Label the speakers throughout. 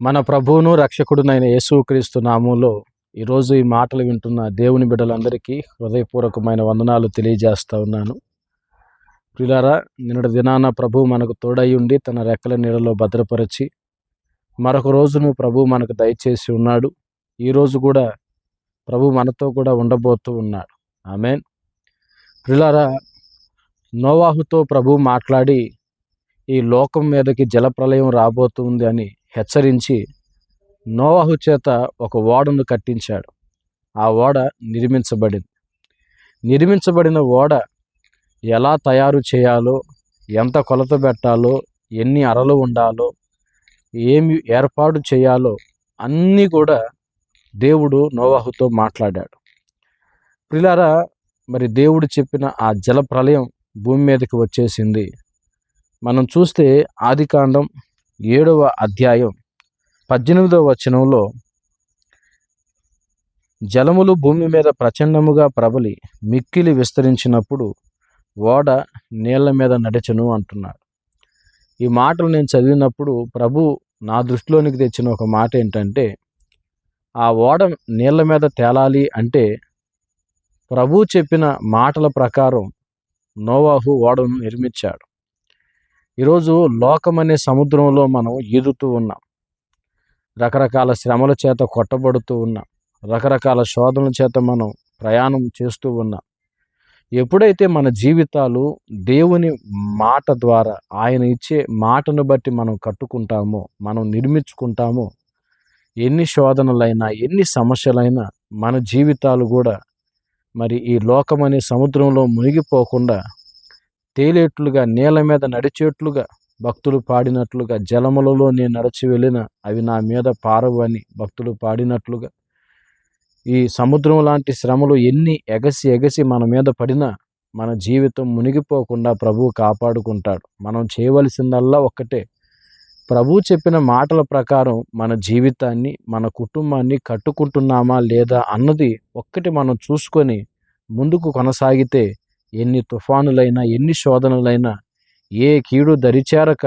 Speaker 1: మన ప్రభువును రక్షకుడునైన యేసుక్రీస్తు నామంలో ఈరోజు ఈ మాటలు వింటున్న దేవుని బిడ్డలందరికీ హృదయపూర్వకమైన వందనాలు తెలియజేస్తూ ఉన్నాను. ప్రిలారా నిన్నటి దినాన ప్రభు మనకు తోడై ఉండి తన రెక్కల నీడలో భద్రపరిచి మరొక రోజును ప్రభు మనకు దయచేసి ఉన్నాడు. ఈరోజు కూడా ప్రభు మనతో కూడా ఉండబోతూ ఉన్నాడు. ఆమెన్. ప్రిలారా నోవాహుతో ప్రభు మాట్లాడి ఈ లోకం మీదకి జలప్రలయం రాబోతుంది అని హెచ్చరించి నోవాహు చేత ఒక ఓడను కట్టించాడు. ఆ ఓడ నిర్మించబడింది. నిర్మించబడిన ఓడ ఎలా తయారు చేయాలో ఎంత కొలత పెట్టాలో ఎన్ని అరలు ఉండాలో ఏమి ఏర్పాటు చేయాలో అన్నీ కూడా దేవుడు నోవాహుతో మాట్లాడాడు. ప్రిలారా మరి దేవుడు చెప్పిన ఆ జల ప్రళయం భూమి మీదకి వచ్చేసింది. మనం చూస్తే ఆదికాండం ఏడవ అధ్యాయం పద్దెనిమిదవ వచనంలో జలములు భూమి మీద ప్రచండముగా ప్రబలి మిక్కిలి విస్తరించినప్పుడు ఓడ నీళ్ళ మీద నడిచను అంటున్నాడు. ఈ మాటలు నేను చదివినప్పుడు ప్రభు నా దృష్టిలోనికి తెచ్చిన ఒక మాట ఏంటంటే ఆ ఓడ నీళ్ళ మీద తేలాలి అంటే ప్రభు చెప్పిన మాటల ప్రకారం నోవాహు ఓడను నిర్మించాడు. ఈరోజు లోకం అనే సముద్రంలో మనం ఈదుతూ ఉన్నాం. రకరకాల శ్రమల చేత కొట్టబడుతూ ఉన్నాం. రకరకాల శోధనల చేత మనం ప్రయాణం చేస్తూ ఉన్నాం. ఎప్పుడైతే మన జీవితాలు దేవుని మాట ద్వారా ఆయన ఇచ్చే మాటను బట్టి మనం కట్టుకుంటామో మనం నిర్మించుకుంటామో ఎన్ని శోధనలైనా ఎన్ని సమస్యలైనా మన జీవితాలు కూడా మరి ఈ లోకం అనే సముద్రంలో మునిగిపోకుండా తేలేట్లుగా నేల మీద నడిచేట్లుగా భక్తులు పాడినట్లుగా జలములలో నేను నడిచి వెళ్ళిన అవి నా మీద పారవు అని భక్తులు పాడినట్లుగా. ఈ సముద్రం లాంటి శ్రమలు ఎన్ని ఎగసి ఎగసి మన మీద పడినా మన జీవితం మునిగిపోకుండా ప్రభువు కాపాడుకుంటాడు. మనం చేయవలసిందల్లా ఒక్కటే. ప్రభు చెప్పిన మాటల ప్రకారం మన జీవితాన్ని మన కుటుంబాన్ని కట్టుకుంటున్నామా లేదా అన్నది ఒక్కటి మనం చూసుకొని ముందుకు కొనసాగితే ఎన్ని తుఫానులైనా ఎన్ని శోధనలైనా ఏ కీడు దరిచేరక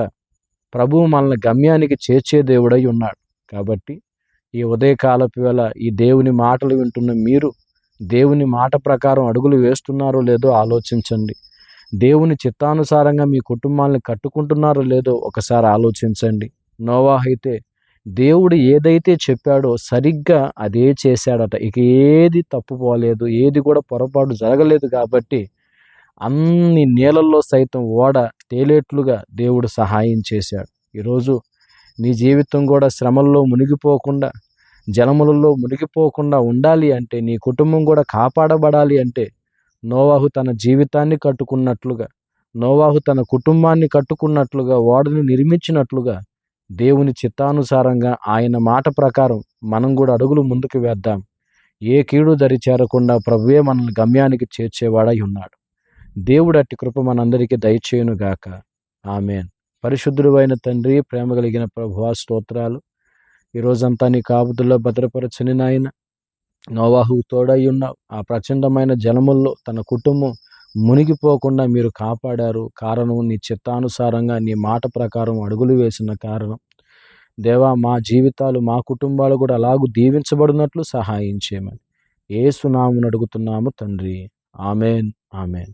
Speaker 1: ప్రభువు మనల్ని గమ్యానికి చేర్చే దేవుడై ఉన్నాడు. కాబట్టి ఈ ఉదయకాలపు వేళ ఈ దేవుని మాటలు వింటున్న మీరు దేవుని మాట ప్రకారం అడుగులు వేస్తున్నారో లేదో ఆలోచించండి. దేవుని చిత్తానుసారంగా మీ కుటుంబాన్ని కట్టుకుంటున్నారో లేదో ఒకసారి ఆలోచించండి. నోవా అయితే దేవుడు ఏదైతే చెప్పాడో సరిగ్గా అదే చేశాడట. ఇక ఏది తప్పుపోలేదు ఏది కూడా పొరపాటు జరగలేదు కాబట్టి అన్ని నీళ్ళల్లో సైతం ఓడ తేలేట్లుగా దేవుడు సహాయం చేశాడు. ఈరోజు నీ జీవితం కూడా శ్రమల్లో మునిగిపోకుండా జలములలో మునిగిపోకుండా ఉండాలి అంటే నీ కుటుంబం కూడా కాపాడబడాలి అంటే నోవాహు తన జీవితాన్ని కట్టుకున్నట్లుగా నోవాహు తన కుటుంబాన్ని కట్టుకున్నట్లుగా ఓడని నిర్మించినట్లుగా దేవుని చిత్తానుసారంగా ఆయన మాట ప్రకారం మనం కూడా అడుగులు ముందుకు వేద్దాం. ఏ కీడు దరి చేరకుండా ప్రభువే మనల్ని గమ్యానికి చేర్చేవాడై ఉన్నాడు. దేవుడు అట్టి కృప మనందరికీ దయచేయునుగాక. ఆమెన్. పరిశుద్ధుడు అయిన తండ్రి ప్రేమ కలిగిన ప్రభువా స్తోత్రాలు. ఈరోజంతా నీ కాపుతుల్లో భద్రపరచని నాయన నోవాహు తోడై ఉన్నావు. ఆ ప్రచండమైన జలముల్లో తన కుటుంబం మునిగిపోకుండా మీరు కాపాడారు. కారణం నీ చిత్తానుసారంగా నీ మాట ప్రకారం అడుగులు వేసిన కారణం. దేవా మా జీవితాలు మా కుటుంబాలు కూడా అలాగూ దీవించబడినట్లు సహాయం చేయమని. ఏ సునామును అడుగుతున్నాము తండ్రి. ఆమెన్. ఆమెన్.